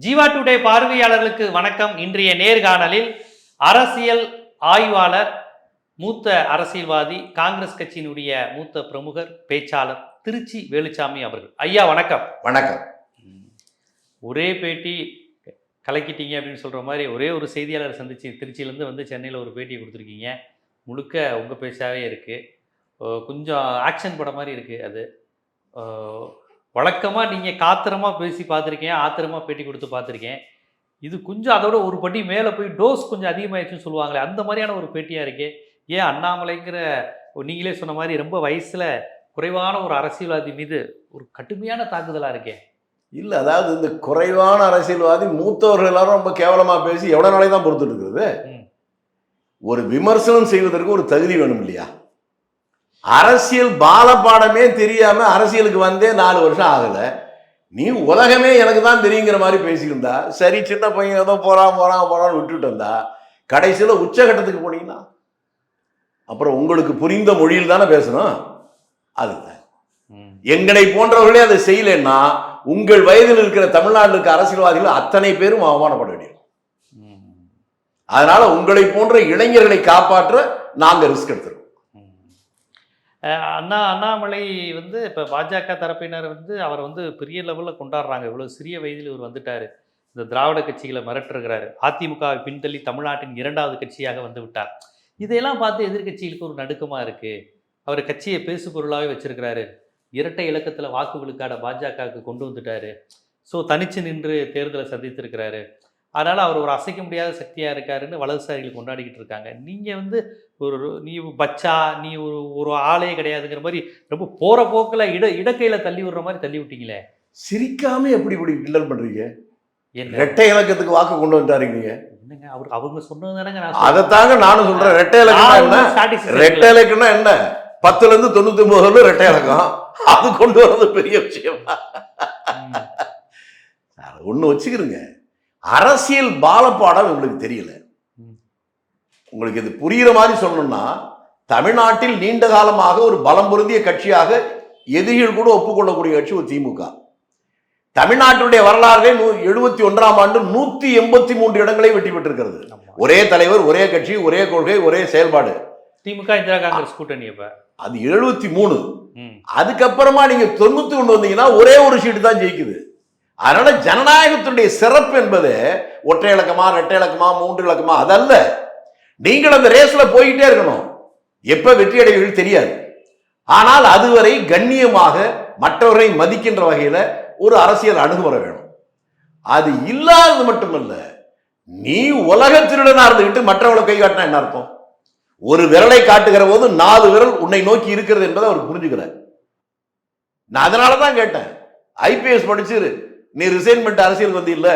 Jeeva today பார்வையாளர்களுக்கு வணக்கம். இன்றைய நேர்காணலில் அரசியல் ஆய்வாளர் மூத்த அரசியல்வாதி காங்கிரஸ் கட்சியினுடைய மூத்த பிரமுகர் பேச்சாளர் திருச்சி வேலுச்சாமி அவர்கள். ஐயா வணக்கம். வணக்கம். ஒரே பேட்டி கலக்கிட்டீங்க அப்படின்னு சொல்ற மாதிரி ஒரே ஒரு செய்தியாளர் சந்திச்சு திருச்சியிலேருந்து வந்து சென்னையில் ஒரு பேட்டி கொடுத்துருக்கீங்க. முழுக்க உங்கள் பேச்சாவே இருக்கு. அஹ் கொஞ்சம் ஆக்ஷன் படம் மாதிரி இருக்கு அது. வழக்கமாக நீங்கள் காத்திரமா பேசி பார்த்துருக்கேன் ஆத்திரமா பேட்டி கொடுத்து பார்த்துருக்கேன். இது கொஞ்சம் அதோட ஒரு படி மேலே போய் டோஸ் கொஞ்சம் அதிகமாயிடுச்சுன்னு சொல்லுவாங்களே அந்த மாதிரியான ஒரு பேட்டியாக இருக்கே. ஏன் அண்ணாமலைங்கிற நீங்களே சொன்ன மாதிரி ரொம்ப வயசில் குறைவான ஒரு அரசியல்வாதி மீது ஒரு கடுமையான தாக்குதலாக இருக்கே. இல்ல அதாவது இந்த குறைவான அரசியல்வாதி மூத்தவர்கள் எல்லாரும் ரொம்ப கேவலமா பேசி எவ்வளவு நாளைக்கு தான் பொறுத்துட்டு இருக்கிறது? ம். ஒரு விமர்சனம் செய்வதற்கு ஒரு தகுதி வேணும் இல்லையா? அரசியல் பாலப்பாடமே தெரியாம அரசியலுக்கு வந்தே நாலு வருஷம் ஆகல. நீ உலகமே எனக்கு தான் தெரியுங்கிற மாதிரி பேசியிருந்தா சரி சின்ன பையன் ஏதோ போறான் போறான் போறான்னு விட்டுட்டு இருந்தா கடைசியில உச்சகட்டத்துக்கு போனீங்கன்னா அப்புறம் உங்களுக்கு புரிந்த மொழியில் தானே பேசணும்? அதுதான் எங்களை போன்றவர்களே அதை செய்யலைன்னா உங்கள் வயதில் இருக்கிற தமிழ்நாட்டில் இருக்க அரசியல்வாதிகள் அத்தனை பேரும் அவமானப்பட ம். அதனால உங்களை போன்ற இளைஞர்களை காப்பாற்ற நாங்க ரிஸ்க் எடுத்துருக்கோம் அண்ணா அண்ணாமலை வந்து இப்போ பாஜக தரப்பினர் வந்து அவரை வந்து பெரிய லெவலில் கொண்டாடுறாங்க. இவ்வளோ சிறிய வயதில் இவர் வந்துட்டார். இந்த திராவிட கட்சிகளை மிரட்டுருக்கிறாரு அதிமுக பின்தள்ளி தமிழ்நாட்டின் இரண்டாவது கட்சியாக வந்து விட்டார். இதையெல்லாம் பார்த்து எதிர்க்கட்சிகளுக்கு ஒரு நடுக்கமாக இருக்குது அவர் கட்சியை பேசு பொருளாகவே வச்சிருக்கிறாரு. இரட்டை இலக்கத்தில் வாக்கு விழுக்காட பாஜகவுக்கு கொண்டு வந்துட்டாரு. ஸோ தனிச்சு நின்று தேர்தலை சந்தித்திருக்கிறாரு. அதனால் அவர் ஒரு அசைக்க முடியாத சக்தியாக இருக்காருன்னு வலதுசாரிகள் கொண்டாடிக்கிட்டு இருக்காங்க. நீங்கள் வந்து ஒரு நீ பச்சா நீ ஒரு ஒரு ஆளே கிடையாதுங்கிற மாதிரி ரொம்ப போகிற போக்கில் இட இடக்கையில் தள்ளி விடுற மாதிரி தள்ளி விட்டீங்களே? சிரிக்காம எப்படி இப்படி கிண்டல் பண்றீங்க? என்ன? ரெட்டை இலக்கத்துக்கு வாக்கு கொண்டு வந்துட்டாருங்க என்னங்க அவர் அவங்க சொன்னது தானங்க நான் அதைத்தாங்க நானும் சொல்றேன். ரெட்டை இலக்கம்னா என்ன? ரெட்டை இலக்கம்னா என்ன? பத்துல இருந்து தொண்ணூத்தி ஒன்பது வரலும் ரெட்டை இலக்கம். அது கொண்டு வர்றது பெரிய விஷயமா? ஒண்ணு வச்சுக்கிறீங்க அரசியல் பாலப்பாடம் உங்களுக்கு தெரியல. உங்களுக்கு இது புரியுற மாதிரி சொல்லணும்னா தமிழ்நாட்டில் நீண்ட காலமாக ஒரு பலம் பொருந்திய கட்சியாக எதிரிகள் கூட ஒப்புக்கொள்ளக்கூடிய கட்சி ஒரு திமுக. தமிழ்நாட்டினுடைய வரலாறுலே நூ எழுபத்தி ஒன்றாம் ஆண்டு நூத்தி எண்பத்தி மூன்று இடங்களை வெற்றி பெற்றிருக்கிறது. ஒரே தலைவர் ஒரே கட்சி ஒரே கொள்கை ஒரே செயல்பாடு. திமுக இந்திரா காங்கிரஸ் கூட்டணி அது எழுபத்தி மூணு. அதுக்கப்புறமா நீங்க தொண்ணூத்தி ஒண்ணு வந்தீங்கன்னா ஒரே ஒரு சீட்டு தான் ஜெயிக்குது. அதனால ஜனநாயகத்தினுடைய சிறப்பு என்பது ஒற்றை இலக்கமா ரெட்டை இலக்கமா மூன்று இலக்கமா அதல்ல. நீங்கள் அந்த ரேஸ்ல போய்கிட்டே இருக்கணும். எப்ப வெற்றி அடைவீர்கள் தெரியாது. ஆனால் அதுவரை கண்ணியமாக மற்றவரை மதிக்கின்ற வகையில ஒரு அரசியல் அணுகுமுறை வேணும். அது இல்லாதது மட்டுமல்ல நீ உலக திருடனா இருந்துகிட்டு மற்றவங்களை கை காட்டினா என்ன அர்த்தம்? ஒரு விரலை காட்டுகிற போது நாலு விரல் உன்னை நோக்கி இருக்கிறது என்பதை அவர் புரிஞ்சுக்கிறார். நான் அதனால தான் கேட்டேன் ஐபிஎஸ் படிச்சு நீ ரிசைன் பண்ணிட்டு அரசியல் வந்து இல்லை.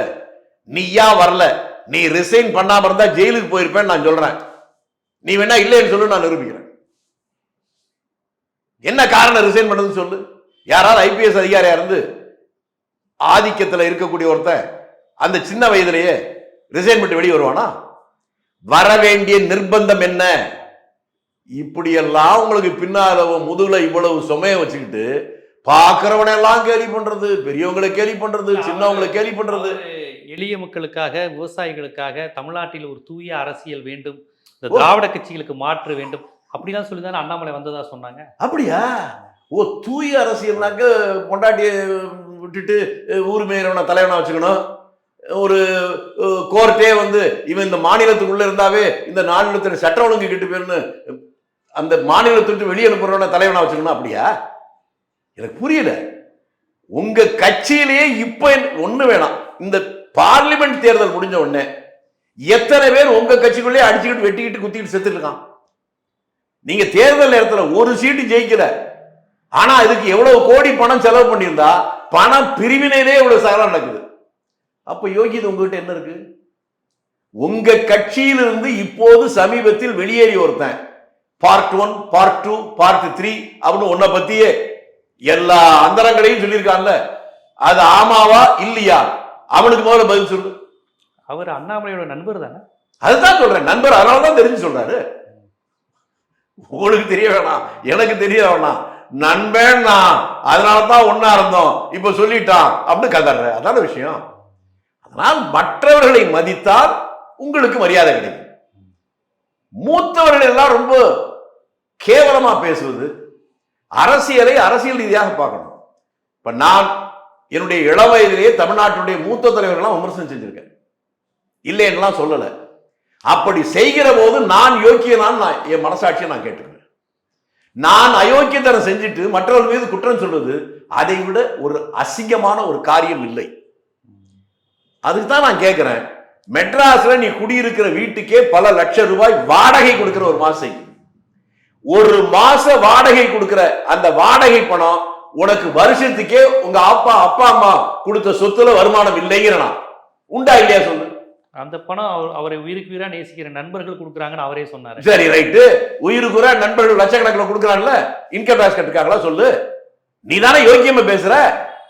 நீயா வரல. நீ ரிசைன் பண்ணாம இருந்தா ஜெயிலுக்கு போயிருப்பேன்னு நான் சொல்றேன். நீ வேணா இல்லைன்னு சொல்லு நான் நிரூபிக்கிறேன். என்ன காரணம் ரிசைன் பண்ணதுன்னு சொல்லு? யாராவது ஐபிஎஸ் அதிகாரியா இருந்து ஆதிக்கத்தில் இருக்கக்கூடிய ஒருத்தன் அந்த சின்ன வயதிலேயே ரிசைன் பண்ணிட்டு வெளியே வருவானா? வர வேண்டிய நிர்பந்தம் என்ன? இப்படியெல்லாம் உங்களுக்கு பின்னால முதுகுல இவ்வளவு சுமையை வச்சுக்கிட்டு பாக்குறவனை எல்லாம் கேலி பண்றது பெரியவங்களை கேலி பண்றது சின்னவங்களை கேலி பண்றது. எளிய மக்களுக்காக விவசாயிகளுக்காக தமிழ்நாட்டில் ஒரு தூய அரசியல் வேண்டும் இந்த. திராவிட கட்சிகளுக்கு மாற்று வேண்டும் அப்படிலாம் சொல்லி தானே அண்ணாமலை வந்ததா சொன்னாங்க? அப்படியா? ஓ தூய அரசியல்னாக்க பொண்டாட்டிய விட்டுட்டு ஊர் மேயறவனை தலைவனா வச்சுக்கணும். ஒரு கோர்ட்டே வந்து இவன் இந்த மாநிலத்துக்குள்ள இருந்தாவே இந்த மாநிலத்தின் சட்ட ஒழுங்கு கிட்டு போயிருன்னு அந்த மாநிலத்தை விட்டு வெளியே அனுப்புறவன தலைவனா வச்சுக்கணும் அப்படியா? எனக்கு புரியல. உங்க கட்சியிலேயே இப்ப ஒண்ணு வேணாம். இந்த பார்லிமெண்ட் தேர்தல் முடிஞ்ச உடனே எத்தனை பேர் உங்க கட்சிக்குள்ளே அடிச்சுக்கிட்டு வெட்டிக்கிட்டு குத்திக்கிட்டு செத்துட்டு இருக்கான் நீங்க தேர்தல் நேரத்தில் ஒரு சீட்டு ஜெயிக்கல. ஆனா இதுக்கு எவ்வளவு கோடி பணம் செலவு பண்ணியிருந்தா பணம் பிரிவினையிலே இவ்வளவு சகலம் நடக்குது. அப்ப யோகிது உங்ககிட்ட என்ன இருக்கு? உங்க கட்சியிலிருந்து இப்போது சமீபத்தில் வெளியேறி ஒருத்தன். Part one part two part three அப்படின்னு உன்னை பத்தியே எல்லா அந்தரங்களையும் சொல்லியிருக்கான்ல. அது ஆமாவா இல்லையா? அவனுக்கு முதல்ல பதில் சொல்லு. அவர் அண்ணாமலையோட நண்பர் தானே? அதுதான் சொல்றேன். நண்பர் அதனால தான் தெரிஞ்சு சொல்றாரு. உங்களுக்கு தெரிய வேணாம். எனக்கு தெரிய வேணாம். நண்பன் நான். அதனால தான் ஒன்னா இருந்தோம். இப்ப சொல்லிட்டான். அப்படின்னு கதற அதான விஷயம். ஆனால் மற்றவர்களை மதித்தால் உங்களுக்கு மரியாதை கிடைக்கும். மூத்தவர்கள் எல்லாம் ரொம்ப கேவலமா பேசுவது அரசியலை அரசியல் ரீதியாக பார்க்கணும். இப்ப நான் என்னுடைய இளவயதிலேயே வயதிலேயே தமிழ்நாட்டுடைய மூத்த தலைவர்கள்லாம் விமர்சனம் செஞ்சிருக்கேன். இல்லைன்னுலாம் சொல்லல. அப்படி செய்கிற போது நான் யோக்கியனான்னு நான் என் மனசாட்சியை நான் கேட்டுக்கிறேன். நான் அயோக்கியத்தனம் செஞ்சுட்டு மற்றவர்கள் மீது குற்றம் சொல்றது அதை விட ஒரு அசிங்கமான ஒரு காரியம் இல்லை. அதுக்கு தான் நான் கேட்கிறேன் மெட்ராஸ்ல நீ குடியிருக்கிற வீட்டுக்கே பல லட்சம் ரூபாய் வாடகை கொடுக்கிற ஒரு மாசை ஒரு மாச வாடகை கொடுக்கிற அந்த வாடகை பணம் உனக்கு வருஷத்துக்கே உங்க அப்பா அப்பா அம்மா கொடுத்த சொத்துல வருமானம் இல்லைங்கிறனா உண்டா இல்லையா சொல்லு? அந்த பணம் அவர் உயிருக்கு உயிரா நேசிக்கிற நண்பர்கள் கொடுக்குறாங்கன்னு அவரே சொன்னாரு. சரி ரைட்டு. உயிருக்குற நண்பர்கள் லட்சக்கணக்கில் கொடுக்குறான்ல இன்கம் டேக்ஸ் கட்டுக்காங்களா சொல்லு? நீ தானே யோக்கியமா பேசுற?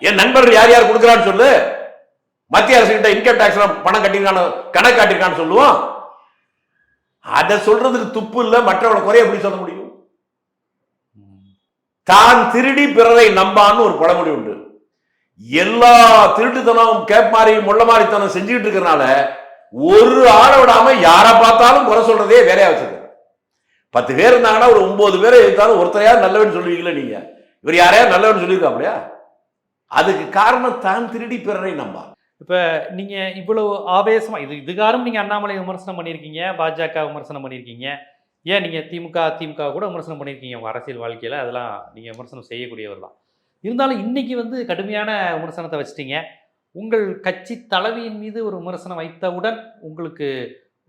என் நண்பர்கள் யார் யார் கொடுக்குறான்னு சொல்லு. மத்திய அரசு கிட்ட இன்கம் டேக்ஸ் பணம் கட்டிருக்கான கணக்கு காட்டிருக்கான்னு சொல்லுவோம். அதை சொல்றதுக்கு துப்பு இல்ல மற்றவங்களை குறைய எப்படி சொல்ல முடியும்? தான் திருடி பிறரை நம்பான்னு ஒரு பழமொழி உண்டு. எல்லா திருட்டுத்தனம் கேப் மாதிரி முள்ள மாதிரித்தனம் செஞ்சுக்கிட்டு இருக்கிறனால ஒரு ஆளை விடாம யாரை பார்த்தாலும் குறை சொல்றதே வேலையா வச்சிருக்காரு. பத்து பேர் இருந்தாங்கன்னா ஒரு ஒன்பது பேரை எடுத்தாலும் ஒருத்தரையா நல்லவன் சொல்லுவீங்களே நீங்க. இவர் யாரையா நல்லவன் சொல்லியிருக்காப்லையா அதுக்கு காரணம் தான் திருடி பிறரை நம்பா இப்போ நீங்கள் இவ்வளவு ஆவேசமாக இது இது காரணம் நீங்கள் அண்ணாமலை விமர்சனம் பண்ணியிருக்கீங்க பாஜக விமர்சனம் பண்ணியிருக்கீங்க. ஏன் நீங்க திமுக திமுக கூட விமர்சனம் பண்ணியிருக்கீங்க உங்க அரசியல் வாழ்க்கையில அதெல்லாம் நீங்க விமர்சனம் செய்யக்கூடியவர் தான். இருந்தாலும் இன்னைக்கு வந்து கடுமையான விமர்சனத்தை வச்சிட்டீங்க. உங்கள் கட்சி தலைவியின் மீது ஒரு விமர்சனம் வைத்தவுடன் உங்களுக்கு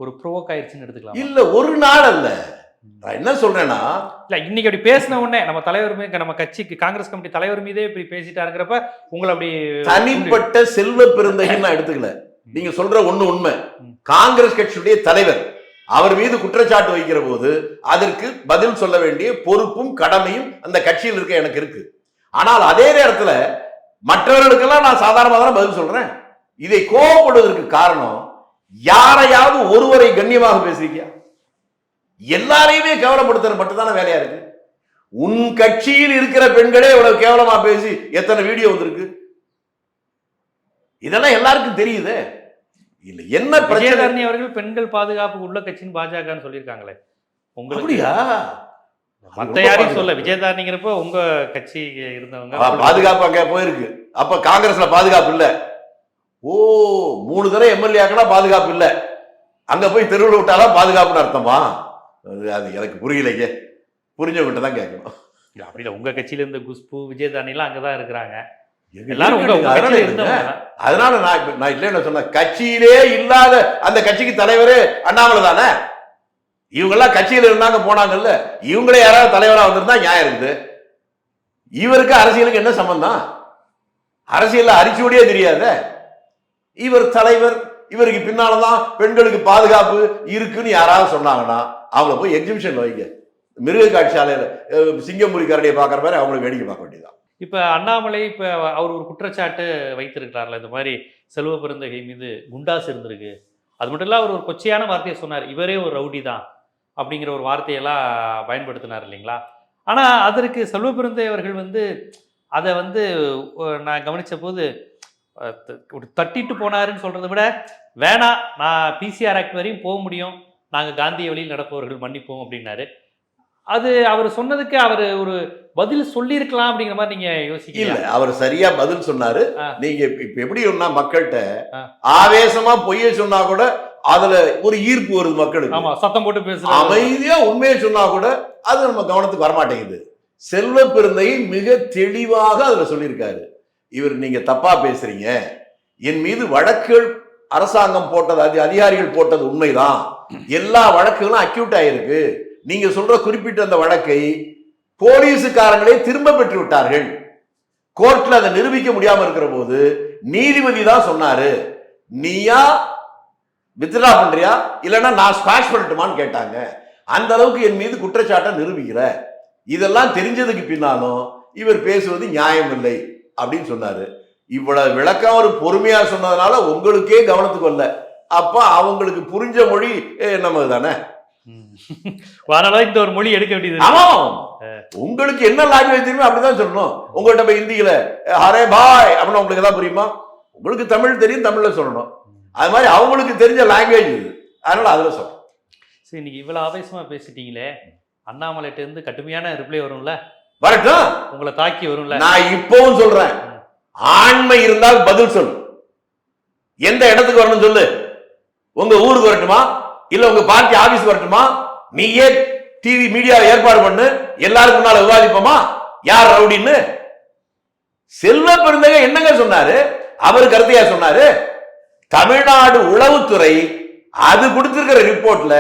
ஒரு ப்ரோவோக் ஆயிடுச்சுன்னு எடுத்துக்கலாம்? இல்ல ஒரு நாள் அல்ல. நான் என்ன சொல்றேன்னா இல்ல இன்னைக்கு அப்படி பேசின உடனே நம்ம தலைவர் மீது நம்ம கட்சிக்கு காங்கிரஸ் கமிட்டி தலைவர் மீதே இப்படி பேசிட்டாருங்கிறப்ப உங்களை அப்படி தனிப்பட்ட செல்வ பெருந்தகைன்னு நான் எடுத்துக்கல. நீங்க சொல்ற ஒண்ணு உண்மை. காங்கிரஸ் கட்சியுடைய தலைவர் அவர் மீது குற்றச்சாட்டு வைக்கிற போது அதற்கு பதில் சொல்ல வேண்டிய பொறுப்பும் கடமையும் அந்த கட்சியில் இருக்க எனக்கு இருக்கு. ஆனால் அதே நேரத்துல மற்றவர்களுக்கெல்லாம் நான் சாதாரணமாக தான் பதில் சொல்றேன்? இதை கோவப்படுவதற்கு காரணம் யாரையாவது ஒருவரை கண்ணியமாக பேசுறீங்க? எல்லாரையுமே கேவலப்படுத்துறது மட்டும்தானே வேலையா இருக்கு? உன் கட்சியில் இருக்கிற பெண்களே இவ்வளவு கேவலமா பேசி எத்தனை வீடியோ வந்திருக்கு? இதெல்லாம் எல்லாருக்கும் தெரியுது. இல்ல என்ன பிரச்சனை? அவர்கள் பெண்கள் பாதுகாப்பு உள்ள கட்சின்னு பாஜகன்னு சொல்லியிருக்காங்களே. உங்களுக்கு மத்த யாரையும் சொல்ல விஜயதாரணிங்கிறப்ப உங்க கட்சி இருந்தவங்க பாதுகாப்பு அங்க போயிருக்கு. அப்ப காங்கிரஸ்ல பாதுகாப்பு இல்ல. ஓ மூணு தடவை எம்எல்ஏ ஆக்கினா பாதுகாப்பு இல்ல. அங்க போய் தெருவில் விட்டாலாம் பாதுகாப்புன்னு அர்த்தமா? அது எனக்கு புரியலைங்க புரிஞ்சவங்கிட்ட தான் கேட்கணும். அப்படி இல்ல. உங்க கட்சியில இருந்த குஷ்பு விஜயதாரணி எல்லாம் அங்கதான் இருக்கிறாங்க. எல்லாரும் அதனால தான். நான் நான் இல்லைன்னு சொன்னேன் கட்சியிலே இல்லாத அந்த கட்சிக்கு தலைவரே அண்ணாமலை தானே? இவங்கெல்லாம் கட்சியில இருந்தாங்க போனாங்கல்ல. இவங்களே யாராவது தலைவரா வந்திருந்தா நியாயம் இருக்குது. இவருக்கு அரசியலுக்கு என்ன சம்பந்தம்? அரசியல்ல அரிச்சுடியே தெரியாத. இவர் தலைவர் இவருக்கு பின்னாலதான் பெண்களுக்கு பாதுகாப்பு இருக்குன்னு யாராவது சொன்னாங்கன்னா அவங்கள போய் எக்ஸிபிஷன் வைங்க. மிருக காட்சியாலையில அஹ், சிங்கம்புலி கரடியை பார்க்குற மாதிரி அவங்கள வேடிக்கை பார்க்க வேண்டியதுதான். இப்போ அண்ணாமலை இப்போ அவர் ஒரு குற்றச்சாட்டு வைத்திருக்கிறார்ல இந்த மாதிரி செல்வ பெருந்தகை மீது குண்டாஸ் இருந்திருக்கு. அது மட்டும் இல்லை அவர் ஒரு கொச்சையான வார்த்தையை சொன்னார் இவரே ஒரு ரவுடி தான் அப்படிங்கிற ஒரு வார்த்தையெல்லாம் பயன்படுத்தினார் இல்லைங்களா? ஆனால் அதற்கு செல்வ பெருந்தகை அவர்கள் வந்து அதை வந்து நான் கவனித்த போது ஒரு தட்டிட்டு போனாருன்னு சொல்கிறத விட வேணாம் நான் பிசிஆர் ஆக்ட் வரையும் போக முடியும். நாங்கள் காந்திய வழியில் நடப்பவர்கள் மன்னிப்போம் அப்படின்னாரு. அது அவர் சொன்னதுக்கு அவர் ஒரு பதில் சொல்லியிருக்கலாம் அப்படிங்கிற மாதிரி நீங்க இல்ல யோசிக்கல அவர் சரியா பதில் சொன்னாரு. நீங்க இப்ப எப்படி சொன்னா மக்கள்கிட்ட. ஆவேசமா பொய்ய சொன்னா கூட அதுல ஒரு ஈர்ப்பு வருது மக்களுக்கு. ஆமா சத்தம் போட்டு பேசுறாரு அமைதியா உண்மையை சொன்னா கூட அது நம்ம கவனத்துக்கு வரமாட்டேங்குது. செல்வ பெருந்தை மிக தெளிவாக அதுல சொல்லியிருக்காரு. இவர் நீங்க தப்பா பேசுறீங்க. என் மீது வழக்குகள் அரசாங்கம் போட்டது அது அதிகாரிகள் போட்டது உண்மைதான். எல்லா வழக்குகளும் அக்யூட் ஆயிருக்கு. நீங்க சொல்ற குறிப்பிட்ட அந்த வழக்கை போலீஸுக்காரங்களே திரும்ப பெற்று விட்டார்கள் கோர்ட்ல அதை நிரூபிக்க முடியாம இருக்கிற போது நீதிபதி தான் சொன்னாரு நீயா வித்ரா பண்றியா? இல்லைன்னா நான் ஸ்பாஷ் பண்ணட்டுமான்னு கேட்டாங்க. அந்த அளவுக்கு என் மீது குற்றச்சாட்டை நிரூபிக்கிற. இதெல்லாம் தெரிஞ்சதுக்கு பின்னாலும் இவர் பேசுவது நியாயம் இல்லை அப்படின்னு சொன்னாரு. இவ்வளவு விளக்கம் அவர் பொறுமையா சொன்னதுனால உங்களுக்கே கவனத்துக்கு வரல. அப்ப அவங்களுக்கு புரிஞ்ச மொழி நம்ம நமது தானே? அதனால இந்த ஒரு மொழி எடுக்க வேண்டியது. ஆமா உங்களுக்கு என்ன லாங்குவேஜ் தெரியுமோ அப்படிதான் சொல்லணும். உங்கள்கிட்ட போய் ஹிந்தியில ஹரே பாய் அப்படின்னு உங்களுக்கு எதாவது புரியுமா? உங்களுக்கு தமிழ் தெரியும் தமிழ்ல சொல்லணும். அது மாதிரி அவங்களுக்கு தெரிஞ்ச லாங்குவேஜ் இது. அதனால அதுல சொல்றேன் சரி இன்னைக்கு இவ்வளோ ஆவேசமா பேசிட்டீங்களே. அண்ணாமலைட்ட இருந்து கடுமையான ரிப்ளை வரும்ல? வரட்டும். உங்களை தாக்கி வரும்ல? நான் இப்பவும் சொல்றேன். ஆண்மை இருந்தால் பதில் சொல் எந்த இடத்துக்கு வரணும் சொல்லு. உங்க ஊருக்கு வரட்டுமா? இல்ல உங்க பார்ட்டி ஆபீஸ் வரட்டுமா? நீயே டிவி மீடியா ஏற்பாடு பண்ணு? எல்லாருக்கும் முன்னால விவாதிப்போமா? யார் ரவுடின்னு? செல்வ பெருந்தகை என்னங்க சொன்னாரு? அவர் கருத்தையா சொன்னாரு? தமிழ்நாடு உளவுத்துறை அது கொடுத்திருக்கிற ரிப்போர்ட்ல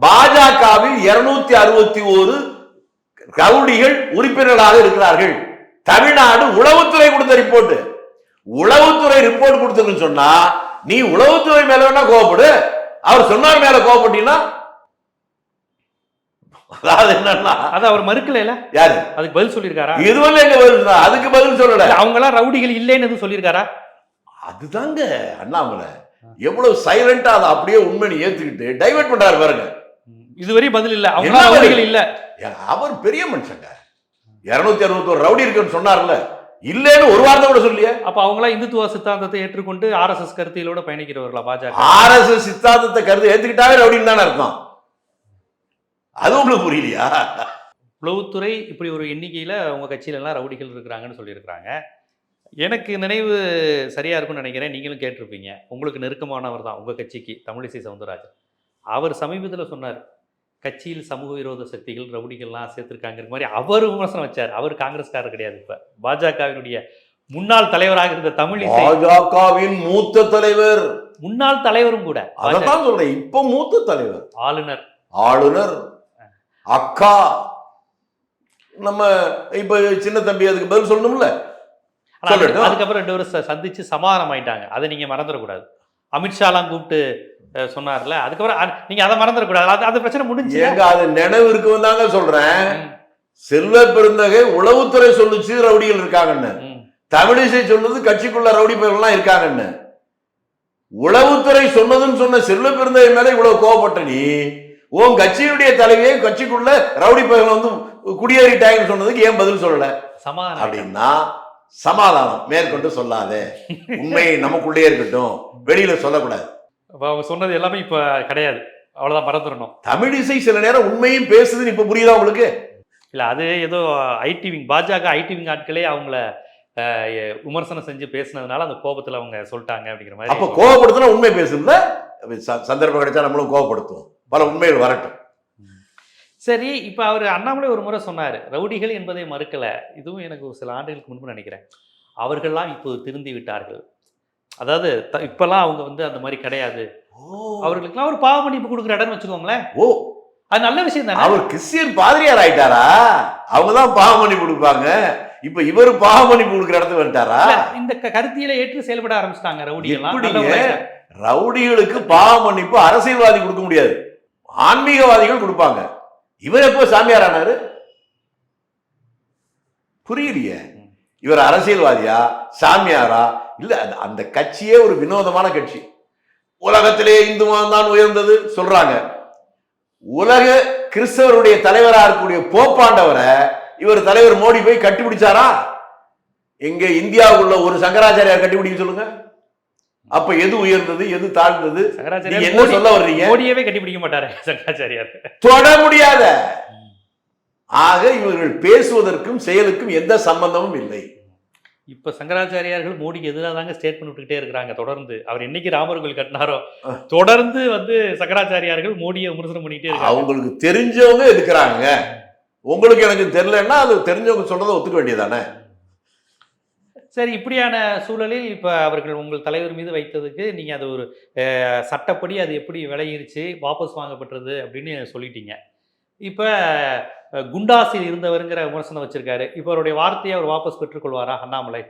பாஜகவில் இருநூத்தி அறுபத்தி ஒரு ரவுடிகள் உறுப்பினர்களாக இருக்கிறார்கள். தமிழ்நாடு உளவுத்துறை கொடுத்த ரிப்போர்ட் உளவுத்துறை ரிப்போர்ட் கொடுத்துருக்குன்னு சொன்னா நீ உளவுத்துறை மேல வேணா கோவப்படு. அவர் சொன்னார் மேல கோவப்பட்டீங்கன்னா அதாவது என்னன்னா அது அவர் மறுக்கலைல யாரு? அதுக்கு பதில் சொல்லியிருக்காரா? இதுவரை எங்க பதில். அதுக்கு பதில் சொல்லல. இல்ல, அவங்கெல்லாம் ரவுடிகள் இல்லைன்னு எதுவும் சொல்லியிருக்காரா? அதுதாங்க அண்ணாமலை. எவ்வளவு சைலண்டா அதை அப்படியே உண்மையை ஏத்துக்கிட்டு டைவர்ட் பண்றாரு பாருங்க. இதுவரை பதில் இல்ல. அவங்க? ரவுடிகள் இல்ல. அவர் பெரிய மனுஷங்க. இருநூத்தி அறுபத்தி ஒரு ரவுடி இருக்குன்னு சொன்னார்ல. இல்லைன்னு ஒரு வார்த்தை கூட சொல்லியே அப்ப அவங்களாம் இந்துத்துவ சித்தாந்தத்தை ஏற்றுக்கொண்டு ஆர்எஸ்எஸ் கருத்தியலோட பயணிக்கிறவர்களா பாஜக? ஆர்எஸ்எஸ் சித்தாந்தத்தை கருத்து ஏத்துக்கிட்டாவே ரவுடின்னு தானே அர்த்தம். அது உங்களுக்கு புரியலையா? உளவுத்துறை இப்படி ஒரு எண்ணிக்கையில உங்க கட்சியில எல்லாம் ரவுடிகள் இருக்கிறாங்கன்னு சொல்லியிருக்கிறாங்க. எனக்கு நினைவு சரியா இருக்கும்னு நினைக்கிறேன். நீங்களும் கேட்டிருப்பீங்க. உங்களுக்கு நெருக்கமானவர் தான் உங்க கட்சிக்கு தமிழிசை சவுந்தரராஜன். அவர் சமீபத்தில் சொன்னார் கட்சியில் சமூக விரோத சக்திகள் ரவுடிகள்லாம் சேர்த்திருக்காங்கிற மாதிரி அவர் விமர்சனம் வச்சார். அவர் காங்கிரஸ்காரர் கிடையாது இப்ப. பாஜகவினுடைய முன்னாள் தலைவராக இருந்த தமிழிசை பாஜகவின் மூத்த தலைவர். முன்னாள் தலைவரும் கூட அதத்தான் சொல்றேன். இப்ப மூத்த தலைவர். ஆளுநர். ஆளுநர். அக்கா நம்ம இப்ப சின்ன தம்பி அதுக்கு பதில் சொல்லணும்ல. அதுக்கப்புறம் ரெண்டு பேரும் சந்திச்சு சமாதானம் ஆயிட்டாங்க. அதை நீங்க மறந்துடக்கூடாது. அமித்ஷாலாம் கூப்பிட்டு சொன்னார்ல அதுக்கப்புறம் நீங்க அதை மறந்துடக்கூடாது. அது அது பிரச்சனை முடிஞ்சு ஏங்க அது நினைவு இருக்கு தாங்க சொல்றேன். செல்வ பெருந்தகை உளவுத்துறை சொல்லுச்சு ரவுடிகள் இருக்காங்கன்னு. தமிழிசை சொன்னது கட்சிக்குள்ள ரவுடி பேர்கள்லாம் இருக்காங்கன்னு. உளவுத்துறை சொன்னதுன்னு சொன்ன செல்வ பெருந்தகை மேல இவ்வளவு கோவப்பட்ட நீ உன் கட்சியினுடைய தலைவியை கட்சிக்குள்ள ரவுடி பேர்கள் வந்து குடியேறிட்டாங்கன்னு சொன்னதுக்கு ஏன் பதில் சொல்லல? சமாதானம். அப்படின்னா சமாதானம் மேற்கொண்டு சொல்லாதே. உண்மை நமக்குள்ளே இருக்கட்டும். வெளியில சொல்லக்கூடாது. அப்ப அவங்க சொன்னது எல்லாமே இப்ப கிடையாது. அவ்வளவுதான் மறந்துடணும். தமிழிசை சில நேரம் உண்மையும் பேசுதுன்னு இப்ப புரியுதா உங்களுக்கு? இல்ல அது ஏதோ IT wing Bajaka IT wing ஆட்களே அவங்கள விமர்சனம் செஞ்சு பேசுனதுனால அந்த கோபத்துல அவங்க சொல்லிட்டாங்க அப்படிங்கிற அப்ப மாதிரி கோவப்படுத்தினா உண்மை பேசுதுல சந்தர்ப்பம் கிடைச்சா நம்மளும் கோவப்படுத்துவோம். பல உண்மைகள் வரட்டும். சரி இப்ப அவர் அண்ணாமலை ஒரு முறை சொன்னாரு ரவுடிகள் என்பதை மறுக்கல. இதுவும் எனக்கு ஒரு சில ஆண்டுகளுக்கு முன்பு நினைக்கிறேன். அவர்கள்லாம் இப்போது திருந்தி விட்டார்கள். அதாவது இப்பெல்லாம் அவங்க வந்து அந்த மாதிரி கிடையாது. அவர்களுக்கெல்லாம் ஒரு பாவ மன்னிப்பு கொடுக்குற இடம்னு வச்சுக்கோங்களேன். ஓ. அது நல்ல விஷயம் தானே? அவர் கிறிஸ்டியன் பாதிரியார் ஆயிட்டாரா? அவங்கதான் பாவமணி கொடுப்பாங்க. இப்ப இவர் பாவமணி கொடுக்குற இடத்துக்கு வந்துட்டாரா? இந்த கருத்தியலை ஏற்று செயல்பட ஆரம்பிச்சிட்டாங்க? நல்லவங்க. ரவுடிகளுக்கு பாவ மன்னிப்பு அரசியல்வாதி கொடுக்க முடியாது. ஆன்மீகவாதிகள் கொடுப்பாங்க. இவர் எப்போ சாமியார் ஆனாரு? புரியலையே. இவர் அரசியல்வாதியா? சாமியாரா? இல்ல அந்த- அந்த கட்சியே ஒரு வினோதமான கட்சி. உலகத்திலே இந்து மதம் தான் உயர்ந்தது சொல்றாங்க. உலக கிறிஸ்தவருடைய தலைவராக இருக்கக்கூடிய போப்பாண்டவரை இவர் தலைவர் மோடி போய் கட்டிபிடிச்சாரா எங்க இந்தியாவுக்குள்ள ஒரு சங்கராச்சாரியார் கட்டிபிடிக்க சொல்லுங்க. அப்ப எது உயர்ந்தது எது தாழ்ந்தது? என்ன சொல்ல வர்றீங்க? மோடியவே கட்டிப்பிடிக்க மாட்டாரு சங்கராச்சாரியார். தொட முடியாத. ஆக இவர்கள் பேசுவதற்கும் செயலுக்கும் எந்த சம்பந்தமும் இல்லை. இப்ப சங்கராச்சாரியார்கள் மோடிக்கு எதிராக தாங்க ஸ்டேட்மெண்ட் விட்டுக்கிட்டே இருக்கிறாங்க தொடர்ந்து. அவர் என்னைக்கு ராமர் கோயில் கட்டினாரோ தொடர்ந்து வந்து சங்கராச்சாரியார்கள் மோடியை விமர்சனம் பண்ணிக்கிட்டே இருக்காங்க. அவங்களுக்கு தெரிஞ்சவங்க இருக்கிறாங்க. உங்களுக்கு எனக்கு தெரியலன்னா அது தெரிஞ்சவங்க சொல்றதை ஒத்துக்க வேண்டியதானே சரி இப்படியான சூழலில் இப்ப அவர்கள் உங்கள் தலைவர் மீது வைத்ததுக்கு நீங்க அது ஒரு சட்டப்படி அது எப்படி விளையிருச்சு வாபஸ் வாங்கப்பட்டது அப்படின்னு சொல்லிட்டீங்க. இப்ப குண்டாசில் இருந்தவருங்கிற விமர்சனம் வச்சிருக்காரு. இப்ப அவருடைய வார்த்தையை அவர் வாபஸ் பெற்றுக்கொள்வாரா? அண்ணாமலை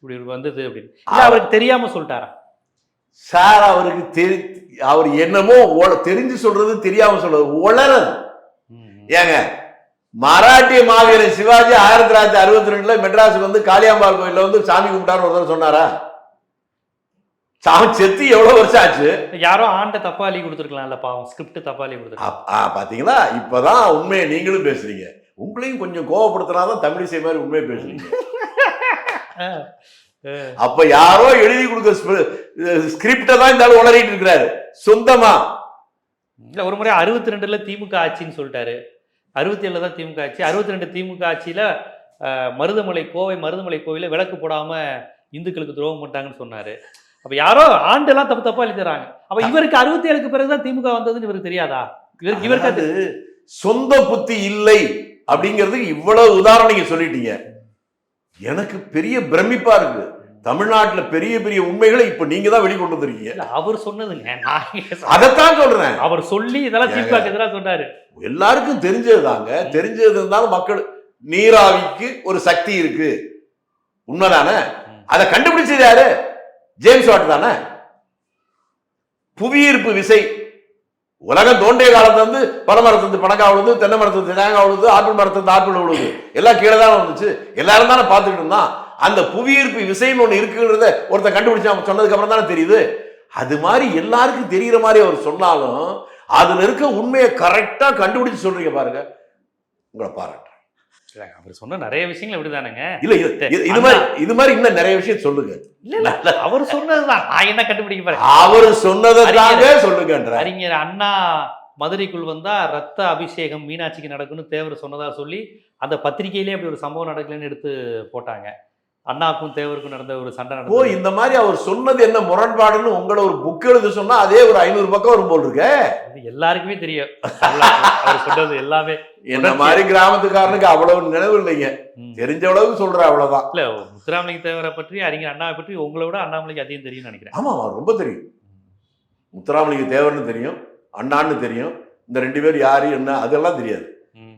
இப்படி வந்தது அப்படின்னு. இல்ல அவருக்கு தெரியாம சொல்லிட்டாரா? சார் அவருக்கு தெரி அவர் என்னமோ தெரிஞ்சு சொல்றது தெரியாம சொல்றது உளறது ஏங்க மராட்டிய மாவீரன் சிவாஜி ஆயிரத்தி தொள்ளாயிரத்தி அறுபத்தி ரெண்டுல மெட்ராஸுக்கு வந்து காளியாம்பாள் கோயில்ல வந்து சாமி கும்பிட்டாரு ஒருத்தர் சொன்னாரா? சாமி செத்து எவ்வளவு வருஷம் ஆச்சு? யாரோ ஆண்ட தப்பாளி கொடுத்துருக்கலாம்ல பாவம். ஸ்கிரிப்ட் தப்பாளி கொடுத்துருக்கலாம் பாத்தீங்களா? இப்பதான் உண்மையை நீங்களும் பேசுறீங்க. உங்களையும் கொஞ்சம் கோவப்படுத்தினாதான் தமிழிசை மாதிரி உண்மையை பேசுறீங்க. அப்ப யாரோ எழுதி கொடுக்க ஸ்கிரிப்ட தான் இந்த ஆள் உளறிட்டு இருக்கிறாரு. சொந்தமா? இல்ல ஒரு முறை அறுபத்தி ரெண்டுல திமுக ஆட்சின்னு சொல்லிட்டாரு. அறுபத்தி ஏழுல தான் திமுக ஆட்சி அறுபத்தி ரெண்டு திமுக ஆட்சியில மருதமலை கோவை மருதமலை கோவில விளக்கு போடாம இந்துக்களுக்கு துரோகம் பண்ணிட்டாங்கன்னு சொன்னாரு. அப்ப யாரோ ஆண்டெல்லாம் தப்பு தப்பா எழுதுறாங்க அப்ப இவருக்கு அறுபத்தி ஏழுக்கு பிறகுதான் திமுக வந்ததுன்னு இவருக்கு தெரியாதா? இவருக்கு இவருக்கு அது சொந்த புத்தி இல்லை அப்படிங்கிறதுக்கு இவ்வளவு உதாரணம் நீங்க சொல்லிட்டீங்க. எனக்கு பெரிய பிரமிப்பா இருக்கு. தமிழ்நாட்டுல பெரிய பெரிய உண்மைகளை இப்ப நீங்க தான் வெளிக்கொண்டு வந்திருக்கீங்க. அவர் சொன்னதுங்க நான். அதைத்தான் சொல்றேன். அவர் சொல்லி இதெல்லாம் திமுக எதிராக சொன்னாரு. எல்லாருக்கும் தெரிஞ்சதுதாங்க. தெரிஞ்சது இருந்தாலும் மக்கள் நீராவிக்கு ஒரு சக்தி இருக்கு. உண்மைதானே? அதை கண்டுபிடிச்சது யாரு? ஜேம்ஸ் வாட் தானே? புவியீர்ப்பு விசை. உலகம் தோன்றிய காலத்துல இருந்து பனை மரத்து பணக்கா விழுது தென்னை மரத்து தேங்காய் விழுது ஆப்பிள் மரத்து ஆப்பிள் விழுது எல்லாம் கீழே தான் வந்துச்சு. எல்லாரும் தானே பார்த்துக்கிட்டு இருந்தான். அந்த புவியீர்ப்பு விசைன்னு ஒண்ணு இருக்குங்கிறத ஒருத்தன் கண்டுபிடிச்சு சொன்னதுக்கு அப்புறம் தானே தெரியுது? அது மாதிரி எல்லாருக்கும் தெரிகிற மாதிரி அவர் சொன்னாலும் அதுல இருக்க உண்மையை கரெக்டா கண்டுபிடிச்சு சொல்றீங்க பாருங்க. உங்களை இல்ல, அவர் சொன்ன நிறைய விஷயங்கள் இப்படிதானுங்க? இல்ல இது- மாதிரி இது மாதிரி இன்னும் நிறைய விஷயம் சொல்லுங்க. இல்ல இல்ல அவர் சொன்னதுதான். நான் என்ன கண்டுபிடிக்க போறேன்? அவர் சொன்னதை தாங்க சொல்லுங்கன்ற அறிஞர் அண்ணா மதுரைக்குள் வந்தா ரத்த அபிஷேகம் மீனாட்சிக்கு நடக்கும்னு தேவர் சொன்னதா சொல்லி அந்த பத்திரிகையிலே அப்படி ஒரு சம்பவம் நடக்கலன்னு எடுத்து போட்டாங்க. அண்ணாக்கும் தேவருக்கும் நடந்த ஒரு சண்டை ஓ இந்த மாதிரி அவர் சொன்னது என்ன முரண்பாடுன்னு உங்களை ஒரு புக் எழுத சொன்னா அதே ஒரு ஐநூறு பக்கம் வரும் போல் இருக்க. இது எல்லாருக்குமே தெரியும். அவர் சொன்னது எல்லாமே என்ன மாதிரி கிராமத்துக்காரனுக்கு அவ்வளவு நினைவு இல்லைங்க. தெரிஞ்ச அளவுக்கு சொல்ற அவ்வளவுதான். இல்ல முத்துராமலிங்க தேவரை பற்றி அறிஞர் அண்ணாவை பற்றி உங்களை விட அண்ணாமலைக்கு அதிகம் தெரியும்னு நினைக்கிறேன். ஆமா ஆமா ரொம்ப தெரியும். முத்துராமலிங்க தேவர்னு தெரியும் அண்ணான்னு தெரியும். இந்த ரெண்டு பேர் யாரு என்ன அதெல்லாம் தெரியாது.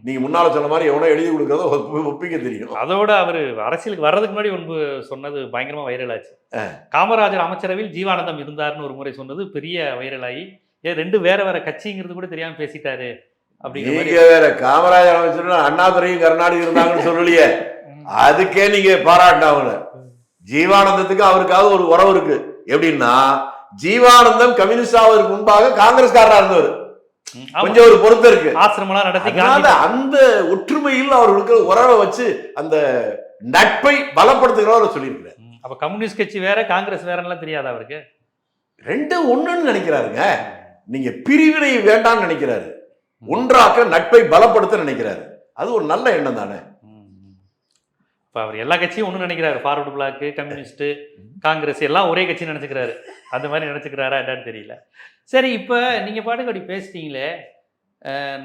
நீங்க முன்னால சொன்ன மாதிரி எவனோ எழுதி கொடுக்கறத ஒப்பி- ஒப்பிக்க தெரியும். அதோட அவர் அரசியலுக்கு வர்றதுக்கு முன்னாடி ஒன்று சொன்னது பயங்கரமா வைரல் ஆச்சு. காமராஜர் அமைச்சரவையில் ஜீவானந்தம் இருந்தார்னு ஒரு முறை சொன்னது பெரிய வைரலாகி ஏன் ரெண்டு வேற வேற கட்சிங்கிறது கூட தெரியாம பேசிட்டாரு அப்படிங்கிற வேற காமராஜர் அமைச்சர் அண்ணாதுரையும் கருணாநிதி இருந்தாங்கன்னு சொல்லலையே. அதுக்கே நீங்க பாராட்டினவங்க ஜீவானந்தத்துக்கு அவருக்காக ஒரு உறவு இருக்கு. எப்படின்னா ஜீவானந்தம் கம்யூனிஸ்ட் ஆவதற்கு முன்பாக காங்கிரஸ்காரரா இருந்தவர். கொஞ்சம் ஒரு பொருத்தம் இருக்கு. ஆசிரமெல்லாம் நடத்தி அந்த ஒற்றுமையில் அவர்களுக்கு உறவை வச்சு அந்த நட்பை பலப்படுத்துகிறவர் சொல்லியிருக்கிறார். அப்ப கம்யூனிஸ்ட் கட்சி வேற காங்கிரஸ் வேறலாம் தெரியாதா அவருக்கு. ரெண்டு ஒண்ணுன்னு நினைக்கிறாருங்க. நீங்க பிரிவினை வேண்டாம்னு நினைக்கிறாரு. ஒன்றாக்க நட்பை பலப்படுத்த நினைக்கிறாரு. அது ஒரு நல்ல எண்ணம் தானே. இப்ப அவர் எல்லா கட்சியும் ஒண்ணு நினைக்கிறாரு. ஃபார்வர்டு பிளாக் கம்யூனிஸ்ட் காங்கிரஸ் எல்லாம் ஒரே கட்சி நினைச்சுக்கிறாரு. அந்த மாதிரி நினைச்சுக்கிறாரா என்னன்னு தெரியல. சரி இப்ப நீங்க பாட்டுக்கு அப்படி பேசிட்டீங்களே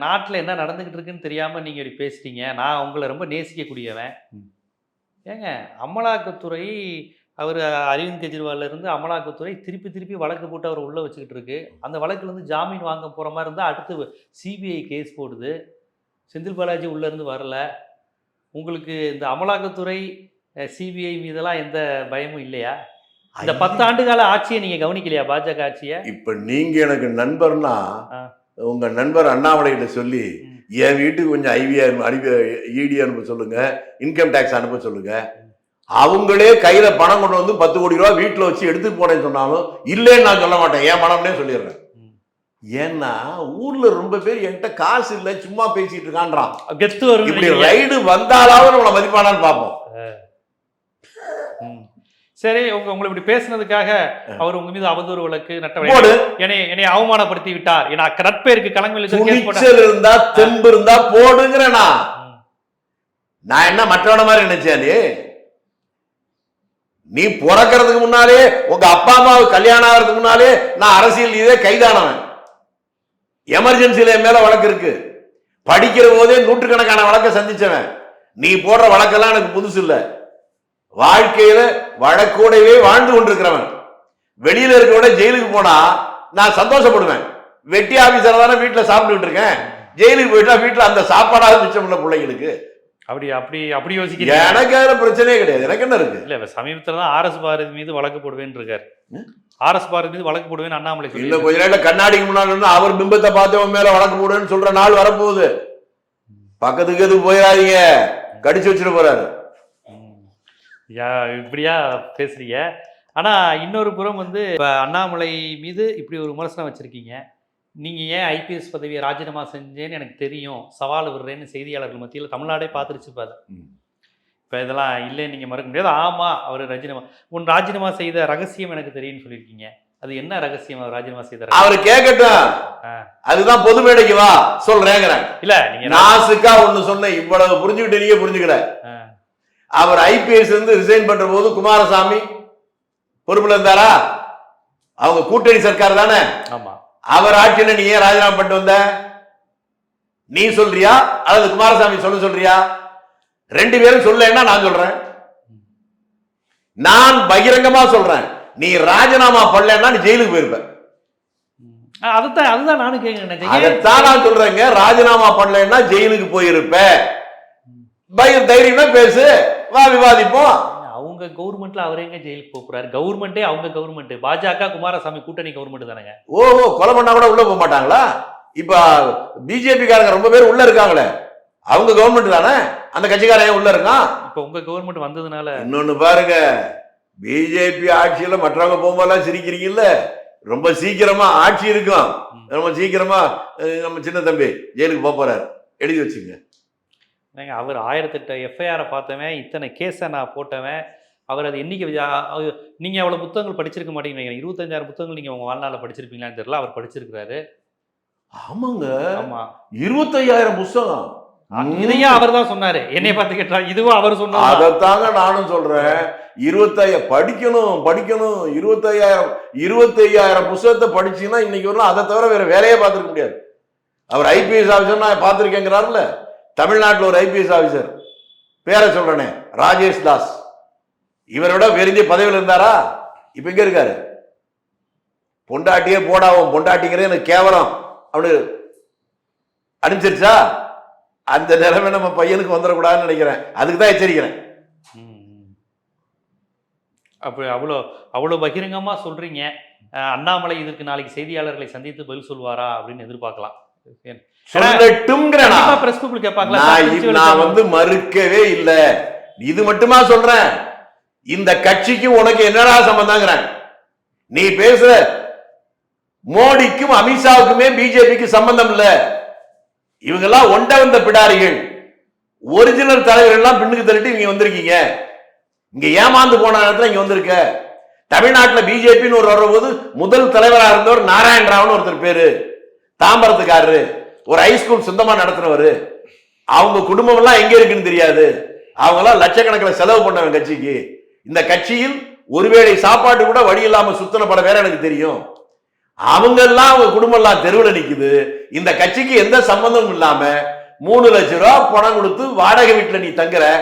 நாட்டுல என்ன நடந்துகிட்டு இருக்குன்னு தெரியாம நீங்க இப்படி பேசிட்டீங்க. நான் உங்களை ரொம்ப நேசிக்கக்கூடியவன். ஏங்க அமலாக்கத்துறை அவர் அரவிந்த் கெஜ்ரிவால்ல இருந்து அமலாக்கத்துறை திருப்பி திருப்பி வழக்கு போட்டு அவர் உள்ள வச்சுக்கிட்டு இருக்கு. அந்த வழக்குல இருந்து ஜாமீன் வாங்க போற மாதிரி இருந்தா அடுத்து சிபிஐ கேஸ் போடுது. செந்தில் பாலாஜி உள்ள இருந்து வரல. உங்களுக்கு இந்த அமலாக்கத்துறை சிபிஐ மீதெல்லாம் எந்த பயமும் இல்லையா? இந்த பத்தாண்டு கால ஆட்சியை நீங்க கவனிக்கலையா பாஜக ஆட்சியை இப்ப நீங்க எனக்கு நண்பர்னா. உங்க நண்பர் அண்ணாமலைகிட்ட சொல்லி. என் வீட்டுக்கு கொஞ்சம் ஐவி அனுப்பி இடி அனுப்ப சொல்லுங்க இன்கம் டேக்ஸ் அனுப்ப சொல்லுங்க அவங்களே கையில பணம் கொண்டு வந்து பத்து கோடி ரூபாய் வீட்டுல வச்சு எடுத்துட்டு போனேன்னு சொன்னாலும் இல்லைன்னு நான் சொல்ல மாட்டேன் என் பணம்னே சொல்லிடுறேன். ஏன்னா ஊர்ல ரொம்ப பேர் என்கிட்ட காசு இல்லை சும்மா பேசிட்டு இருக்கான்றான் இப்படி. ரைடு வந்தாலாவது நம்மளை மதிப்பானான்னு பார்ப்போம். சரி உங்க உங்களை இப்படி பேசுனதுக்காக அவர் உங்க மீது அவதூறு வழக்கு நட்ட வழக்கு போடு. என்னை என்னை அவமானப்படுத்தி விட்டார். ஏன்னா போட்ட துணிச்சல் இருந்தா தெம்பு இருந்தா போடுங்கிறேனா நான். என்ன மற்றவன மாதிரி நினைச்சேன் நீ? பிறக்கிறதுக்கு முன்னாலே உங்க அப்பா அம்மாவுக்கு கல்யாணம் ஆகிறதுக்கு முன்னாலே நான் அரசியல் இதே கைதானவன். எமர்ஜென்சில என் மேல வழக்கு இருக்கு. படிக்கிற போதே நூற்றுக்கணக்கான வழக்கை சந்திச்சவன். நீ போடுற வழக்கெல்லாம் எனக்கு புதுசு இல்ல வாழ்க்கையில வழக்கூடவே வாழ்ந்து கொண்டிருக்கிறவன். வெளியில இருக்கவன ஜெயிலுக்கு போனா நான் சந்தோஷப்படுவேன். வெட்டி ஆபீசர் தானே வீட்டுல சாப்பிட்டுட்டு இருக்கேன் ஜெயிலுக்கு போயிட்டா வீட்டுல அந்த சாப்பாடாவது மிச்சம் இல்ல பிள்ளைங்களுக்கு அப்படி அப்படி அப்படி யோசிக்கிறீங்க? எனக்கு அதுல பிரச்சனையே கிடையாது. எனக்கு என்ன இருக்கு? இல்ல சமீபத்துல தான் ஆர்எஸ் பாரதி மீது வழக்கு போடுவேன்னு இருக்காரு? ஆர்எஸ் பாரதி மீது வழக்கு போடுவேன்னு அண்ணாமலை இல்ல கொஞ்ச நேரம் கண்ணாடிக்கு முன்னாடி அவர் பிம்பத்தை பார்த்தவன் மேல வழக்கு போடுன்னு சொல்ற நாள் வரப்போகுது. பக்கத்துக்கு எதுக்கு போயிடாதீங்க? கடிச்சு வச்சிட்டு போறாரு. இப்படியா பேசுறீங்க? ஆனா இன்னொரு புறம் வந்து இப்ப அண்ணாமலை மீது இப்படி ஒரு விமர்சனம் வச்சிருக்கீங்க. நீங்க ஏன் ஐபிஎஸ் பதவியை ராஜினாமா செஞ்சேன்னு எனக்கு தெரியும். சவால் விடுறேன்னு செய்தியாளர்கள் மத்தியில் தமிழ்நாடே பார்த்துருச்சு பாரு. இப்போ இதெல்லாம் இல்லை நீங்கள் மறுக்க முடியாது. ஆமாம் அவர் ராஜினாமா உன் ராஜினாமா செய்த ரகசியம் எனக்கு தெரியும்னு சொல்லியிருக்கீங்க. அது என்ன ரகசியம் அவர் ராஜினாமா செய்த ரகசியம்? அவர் கேட்கட்டும். அதுதான் பொது மேடைக்கு வா. சொல்றேங்கிறேன். இல்ல நீங்க நாசுக்கா ஒண்ணு சொன்னேன். இவ்வளவு புரிஞ்சுக்கிட்டு நீங்க புரிஞ்சுக்கல. அவர் ஐபிஎஸ் இருந்து ரிசைன் பண்ற போது குமாரசாமி பொறுப்புல இருந்தாரா? அவங்க கூட்டணி சர்க்கார் தானே? ஆமா. அவர் ஆட்சியில நீ ஏன் ராஜினாமா பண்ணிட்டு வந்த? நீ சொல்றியா? அல்லது குமாரசாமி சொல்ல சொல்றியா? ரெண்டு பேரும் சொல்லலைன்னா நான் சொல்றேன். நான் பகிரங்கமா சொல்றேன். நீ ராஜினாமா பண்ணலன்னா நீ ஜெயிலுக்கு போயிருப்ப. அதுதான் அதுதான் நானும் கேட்க அதைத்தான் நான் சொல்றேங்க. ராஜினாமா பண்ணலைன்னா ஜெயிலுக்கு போயிருப்ப. பய தைரியமா பேசு. வா விவாதிப்போம் அவங்க கவர்மெண்ட்ல அவர் எங்க ஜெயிலுக்கு போறாரு? கவர்மெண்டே அவங்க கவர்மெண்ட். பாஜக குமாரசாமி கூட்டணி கவர்மெண்ட் தானேங்க? ஓஹோ கொலை பண்ணா கூட உள்ள போக மாட்டாங்களா இப்ப பிஜேபி காரங்க ரொம்ப பேர் உள்ள இருக்காங்களே. அவங்க கவர்மெண்ட் தானே? அந்த கட்சிக்காரன் உள்ள இருக்கான்? இப்போ உங்க கவர்மெண்ட் வந்ததுனால இன்னொன்னு பாருங்க. பிஜேபி ஆட்சியில மற்றவங்க போகும்போதெல்லாம் சிரிக்கிறீங்கல்ல? ரொம்ப சீக்கிரமா ஆட்சி இருக்கும். ரொம்ப சீக்கிரமா நம்ம சின்ன தம்பி ஜெயிலுக்கு போக போறாரு. எழுதி வச்சுங்க. ஏங்க, அவர் ஆயிரத்தெட்டு எஃப்ஐஆரை பார்த்தவன் இத்தனை கேஸை நான் போட்டவன் அவர் அது என்னைக்கு விஜா- அவர் நீங்க அவ்வளவு புத்தகங்கள் படிச்சிருக்க மாட்டீங்க இருபத்தஞ்சாயிரம் புத்தகங்கள் நீங்க உங்க வாழ்நாளில் படிச்சிருப்பீங்களான்னு தெரியல அவர் படிச்சிருக்கிறாரு. ஆமாங்க. ஆமா. இருபத்தையாயிரம் புஸ்தகம் இதையும் அவர் தான் சொன்னாரு. என்னை பார்த்து கேட்டா இதுவும் அவர் சொன்னார் அதைத்தாங்க நானும் சொல்றேன். இருபத்தைய படிக்கணும் படிக்கணும். இருபத்தையாயிரம் இருபத்தையாயிரம் புஸ்தகத்தை படிச்சீங்கன்னா இன்னைக்கு வரலாம். அதை தவிர வேற வேலையே பார்த்துருக்க முடியாது. அவர் ஐபிஎஸ் ஆஃபீஸர் நான் பார்த்துருக்கேங்கிறாருல தமிழ்நாட்டில் ஒரு ஐபிஎஸ் ஆஃபீஸர் பேரை சொல்றேனே ராஜேஷ் தாஸ். இவரோட வெறிஞ்ச பதவியில் இருந்தாரா? இப்ப இங்க இருக்காரு? பொண்டாட்டியே போடாவும் பொண்டாட்டிங்கிறே எனக்கு கேவலம். அப்படின்னு அனுப்பிச்சிருச்சா? அந்த நிலைமை நம்ம பையனுக்கு வந்துடக்கூடாதுன்னு நினைக்கிறேன். அதுக்கு தான் எச்சரிக்கிறேன். அப்படி அப்போ அவ்வளோ அவ்வளோ பகிரங்கமாக சொல்கிறீங்க அண்ணாமலை இதற்கு நாளைக்கு செய்தியாளர்களை சந்தித்து பதில் சொல்வாரா அப்படின்னு எதிர்பார்க்கலாம். நான். வந்து மறுக்கவே இல்ல. இது மட்டுமா சொல்றேன்? இந்த கட்சிக்கு உனக்கு என்னடா சம்பந்தங்கிறேன்? நீ பேசுற மோடிக்கும் அமித்ஷாவுக்குமே பிஜேபிக்கு சம்பந்தம் இல்ல. இவங்க எல்லாம் ஒண்ட வந்த பிடாரிகள். ஒரிஜினல் தலைவர்கள் எல்லாம் பின்னுக்கு தள்ளிட்டு இங்க வந்திருக்கீங்க. இங்க ஏமாந்து போன இடத்துல இங்க வந்திருக்க. தமிழ்நாட்டுல பிஜேபின்னு ஒரு வரும்போது முதல் தலைவரா இருந்தவர் நாராயண ராவ்னு ஒருத்தர் பேரு. தாம்பரத்துக்காரரு. ஒரு ஹைஸ்கூல் சொந்தமா நடத்துறவரு. அவங்க குடும்பம் எல்லாம் எங்க இருக்குன்னு தெரியாது. அவங்க எல்லாம் லட்சக்கணக்கில் செலவு பண்ணவன் கட்சிக்கு. இந்த கட்சியில் ஒருவேளை சாப்பாட்டு கூட வழி இல்லாம சுத்தன பட வேற எனக்கு தெரியும். அவங்க எல்லாம் அவங்க குடும்பம் எல்லாம் தெருவில் நிக்குது. இந்த கட்சிக்கு எந்த சம்பந்தமும் இல்லாம மூணு லட்ச ரூபா பணம் கொடுத்து வாடகை வீட்டில் நீ தங்குற.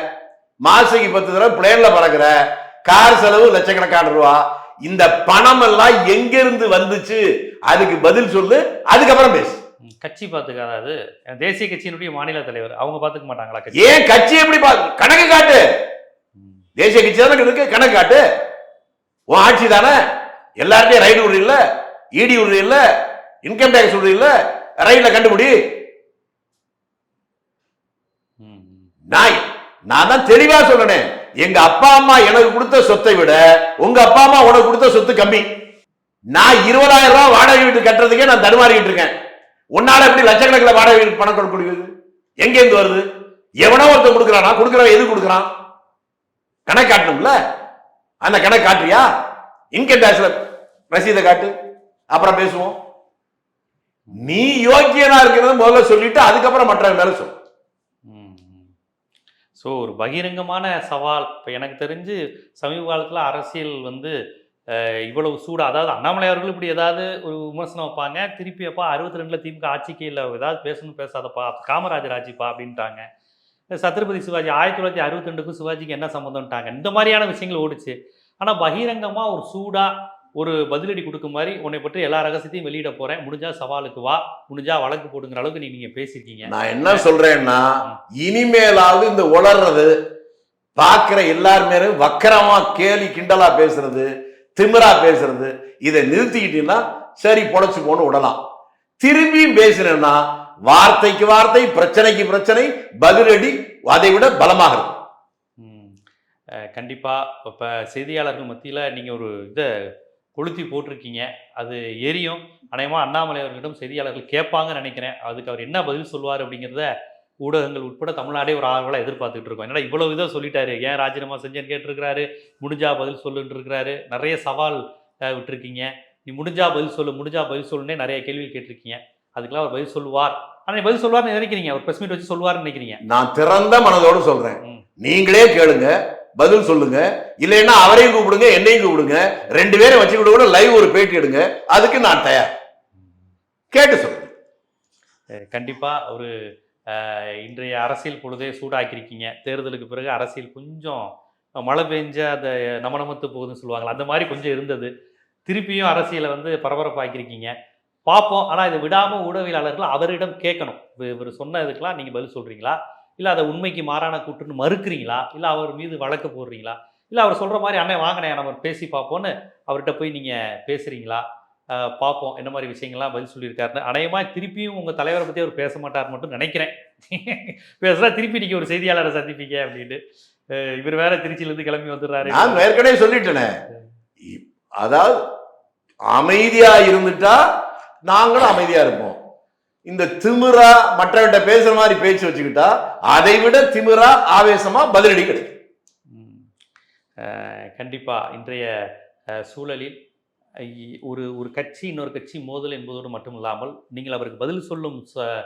மாசுக்கு பத்து தடவை பிளேன்ல பறக்குற. கார் செலவு லட்சக்கணக்கான ரூபா. இந்த பணம் எல்லாம் எங்கிருந்து வந்துச்சு? அதுக்கு பதில் சொல்லு. அதுக்கப்புறம் பேசு. கட்சி பார்த்துக்காது தேசிய கட்சியினுடைய மாநில தலைவர். அவங்க பார்த்துக்க மாட்டாங்களா கட்சி? ஏன் கட்சி எப்படி கணக்கு காட்டு. தேசிய கட்சி தானே இருக்கு கணக்கு காட்டு. உன் ஆட்சி தானே? எல்லார்ட்டையும் ரைடு விடுற இல்ல இடி விடுற இல்ல இன்கம் டேக்ஸ் விடுற இல்ல ரைட்ல கண்டுபிடி. ம், ம். நான் தான் தெளிவா சொல்றேன். எங்க அப்பா அம்மா எனக்கு கொடுத்த சொத்தை விட உங்க அப்பா அம்மா உனக்கு கொடுத்த சொத்து கம்மி. நான் இருபதாயிரம் ரூபாய் வாடகை வீட்டு கட்டுறதுக்கே நான் தடுமாறிக்கிட்டு இருக்கேன். உன்னால எப்படி லட்சக்கணக்கில் வாடகை பணம் கொடுக்க முடியுது? எங்கேருந்து வருது? எவனோ ஒருத்தன் கொடுக்குறானா. கொடுக்குறவன் எது கொடுக்குறான்? கணக்கு காட்டணும்ல? அந்த கணக்கு காட்டுறியா? இன்கம் டேக்ஸ்ல ரசீதை காட்டு. அப்புறம் பேசுவோம். நீ யோக்கியனா இருக்கிறது முதல்ல சொல்லிட்டு அதுக்கப்புறம் மற்ற மேல சொல். ஸோ ஒரு பகிரங்கமான சவால். இப்போ எனக்கு தெரிஞ்சு சமீப காலத்தில் அரசியல் வந்து இவ்வளவு சூடா. அதாவது அண்ணாமலை அவர்கள் இப்படி ஏதாவது ஒரு விமர்சனம் வைப்பாங்க திருப்பி அப்பா அறுபத்தி ரெண்டில் திமுக ஆட்சிக்கு இல்லை ஏதாவது பேசணும் பேசாதப்பா காமராஜர் ஆட்சிப்பா அப்படின்ட்டாங்க. சத்ரபதி சிவாஜி ஆயிரத்தி தொள்ளாயிரத்தி அறுபத்தி ரெண்டுக்கும் சிவாஜிக்கு என்ன சம்மந்தம்ட்டாங்க இந்த மாதிரியான விஷயங்கள் ஓடுச்சு. ஆனால் பகிரங்கமாக ஒரு சூடா ஒரு பதிலடி கொடுக்க மாதிரி உன்னை பற்றி எல்லா ரகசியத்தையும் வெளியிட போறேன். முடிஞ்சா சவாலுக்கு வா முடிஞ்சா வழக்கு போடுங்கிற அளவுக்கு நீ நீங்க பேசியிருக்கீங்க நான் என்ன சொல்றேன்னா இனிமேலாவது இந்த உளறது பாக்குற எல்லாருமே வக்கரமா கேலி கிண்டலா பேசுறது திமிரா பேசுறது இதை நிறுத்திக்கிட்டீங்கன்னா சரி பொழைச்சுக்கோன்னு விடலாம். திரும்பியும் பேசினேன்னா வார்த்தைக்கு வார்த்தை பிரச்சனைக்கு பிரச்சனை பதிலடி அதை விட பலமாக இருக்கும் கண்டிப்பா. இப்போ செய்தியாளர்கள் மத்தியில் நீங்கள் ஒரு இதை கொளுத்தி போட்டிருக்கீங்க. அது எரியும். அநேகமாக அண்ணாமலை அவர்களிடம் செய்தியாளர்கள் கேட்பாங்கன்னு நினைக்கிறேன். அதுக்கு அவர் என்ன பதில் சொல்வார் அப்படிங்கிறத ஊடகங்கள் உட்பட தமிழ்நாடே ஒரு ஆர்வலாக எதிர்பார்த்துட்டு இருக்கோம். என்னடா இவ்வளவு இதை சொல்லிட்டாரு? ஏன் ராஜினாமா செஞ்சேன்னு கேட்டிருக்கிறாரு? முடிஞ்சா பதில் சொல்லுன்னு இருக்கிறாரு நிறைய சவால் விட்டிருக்கீங்க. நீ முடிஞ்சா பதில் சொல்லு முடிஞ்சா பதில் சொல்லுன்னே நிறைய கேள்வி கேட்டிருக்கீங்க. அதுக்கெல்லாம் அவர் பதில் சொல்லுவார். ஆனால் பதில் சொல்லுவார்னு நினைக்கிறீங்க. ஒரு ப்ரெஸ் மீட் வச்சு சொல்லுவார்னு நினைக்கிறீங்க. நான் திறந்த மனதோடு சொல்றேன். ம். நீங்களே கேளுங்க. பதில் சொல்லுங்க. இல்லைன்னா அவரையும் கூப்பிடுங்க என்னையும் கூப்பிடுங்க. ரெண்டு பேரும் வச்சுக்கிட்டு கூட லைவ் ஒரு பேட்டி எடுங்க. அதுக்கு நான் தயார். கேட்டு சொல்லுங்க. அஹ் கண்டிப்பா ஒரு இன்றைய அரசியல் பொழுதே சூடாக்கியிருக்கீங்க. தேர்தலுக்கு பிறகு அரசியல் கொஞ்சம் மழை பெஞ்ச அந்த நமனமத்து போகுதுன்னு சொல்லுவாங்களா அந்த மாதிரி கொஞ்சம் இருந்தது. திருப்பியும் அரசியலை வந்து பரபரப்பாக்கியிருக்கீங்க. பார்ப்போம். ஆனால் இதை விடாமல் ஊடகவியலாளர்கள் அவரிடம் கேட்கணும். இவர் இவர் சொன்ன இதுக்கெல்லாம் நீங்கள் பதில் சொல்கிறீங்களா இல்லை அதை உண்மைக்கு மாறான கூட்டுன்னு மறுக்கிறீங்களா? இல்லை அவர் மீது வழக்கு போடுறீங்களா? இல்லை அவர் சொல்கிற மாதிரி அண்ணன் வாங்கினேன் நம்ம பேசி பார்ப்போன்னு அவர்கிட்ட போய் நீங்கள் பேசுகிறீங்களா பார்ப்போம் என்ன மாதிரி விஷயங்கள்லாம் பதில் சொல்லியிருக்காருன்னு. அநேகமாக திருப்பியும் உங்கள் தலைவரை பற்றி அவர் பேச மாட்டார் மட்டும் நினைக்கிறேன். பேசுகிறா திருப்பி நீங்கள் ஒரு செய்தியாளரை சந்திப்பீங்க அப்படின்ட்டு. இவர் வேற திருச்சியிலேருந்து கிளம்பி வந்துடுறாரு. நான் ஏற்கனவே சொல்லிட்டேனே. அதாவது அமைதியா இருந்துட்டா நாங்களும் அமைதியா இருப்போம். இந்த திமிரா மற்றவர்கிட்ட பேசுற மாதிரி பேச்சு வச்சுக்கிட்டா அதை விட திமிரா ஆவேசமா பதிலடி கிடைக்கும். ம். அஹ் கண்டிப்பா இன்றைய சூழலில் ஒரு ஒரு கட்சி இன்னொரு கட்சி மோதல் என்பதோடு மட்டும் இல்லாமல் நீங்கள் அவருக்கு பதில் சொல்லும் ச-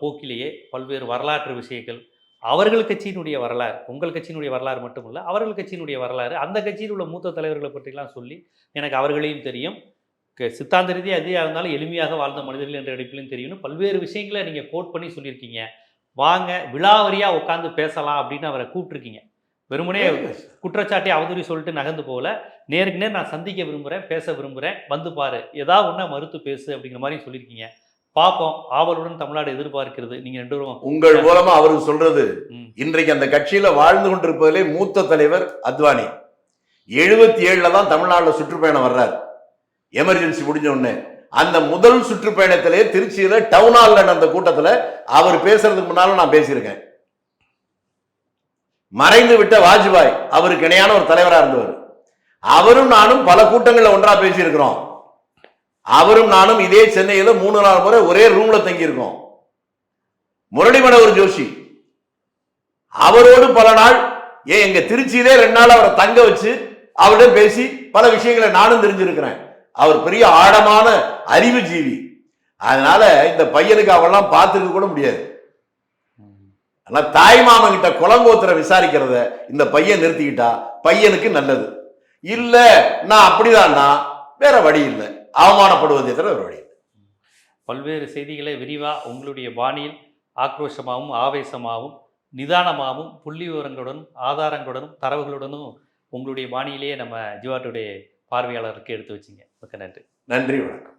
போக்கிலேயே பல்வேறு வரலாற்று விஷயங்கள் அவர்கள் கட்சியினுடைய வரலாறு உங்கள் கட்சியினுடைய வரலாறு மட்டும் இல்லை அவர்கள் கட்சியினுடைய வரலாறு அந்த கட்சியில் உள்ள மூத்த தலைவர்களை பற்றிலாம் சொல்லி எனக்கு அவர்களையும் தெரியும். சித்தாந்த ரீதியாக எதையாக இருந்தாலும் எளிமையாக வாழ்ந்த மனிதர்கள் என்ற அடிப்பிலும் தெரியும்னு பல்வேறு விஷயங்களை நீங்கள் கோட் பண்ணி சொல்லியிருக்கீங்க. வாங்க விழாவரியாக உட்காந்து பேசலாம் அப்படின்னு அவரை கூப்பிட்ருக்கீங்க வெறுமனே குற்றச்சாட்டை அவதூறி சொல்லிட்டு நகர்ந்து போகல. நேருக்கு நேர் நான் சந்திக்க விரும்புகிறேன் பேச விரும்புகிறேன் வந்து பாரு. ஏதாவது ஒன்றா மறுத்து பேசு அப்படிங்கிற மாதிரி சொல்லியிருக்கீங்க. பார்ப்போம் ஆவலுடன் தமிழ்நாடு எதிர்பார்க்கிறது. நீங்கள் ரெண்டு பேரும் உங்கள் மூலமா அவருக்கு சொல்றது ம். இன்றைக்கு அந்த கட்சியில வாழ்ந்து கொண்டிருப்பதிலே மூத்த தலைவர் அத்வானி. எழுபத்தி ஏழுல தான் தமிழ்நாட்டுல சுற்றுப்பயணம் வர்றாரு. எமர்ஜென்சி முடிஞ்ச உடனே. அந்த முதல் சுற்றுப்பயணத்திலே திருச்சியில டவுன் ஹால்ல நடந்த கூட்டத்துல அவர் பேசுறதுக்கு முன்னால நான் பேசியிருக்கேன். மறைந்து விட்ட வாஜ்பாய் அவருக்கு இணையான ஒரு தலைவராக இருந்தவர். அவரும் நானும் பல கூட்டங்களில் ஒன்றா பேசியிருக்கிறோம். அவரும் நானும் இதே சென்னையில் மூணு நாள் முறை ஒரே ரூம்ல தங்கியிருக்கோம். முரளி மனோகர் ஜோஷி. அவரோடு பல நாள் ஏன் எங்க திருச்சியிலே ரெண்டு நாள் அவரை தங்க வச்சு அவரிடம் பேசி பல விஷயங்களை நானும் தெரிஞ்சிருக்கிறேன். அவர் பெரிய ஆழமான அறிவு ஜீவி. அதனால இந்த பையனுக்கு அவெல்லாம் பார்த்துருக்க கூட முடியாது. ஆனா தாய் மாமன் கிட்ட குளங்கோத்திர விசாரிக்கிறத இந்த பையன் நிறுத்திக்கிட்டா பையனுக்கு நல்லது. இல்ல நான் அப்படிதான்னா வேற வழி இல்லை. அவமானப்படுவதை தவிர வேற வழி இல்லை. பல்வேறு செய்திகளை விரிவாக உங்களுடைய பாணியில் ஆக்ரோஷமாகவும் ஆவேசமாகவும் நிதானமாகவும் புள்ளி விவரங்களுடனும் ஆதாரங்களுடனும் தரவுகளுடனும் உங்களுடைய பாணியிலேயே நம்ம ஜிவாட்டுடைய பார்வையாளருக்கு எடுத்து வச்சிங்க. மிக்க நன்றி. நன்றி வணக்கம்.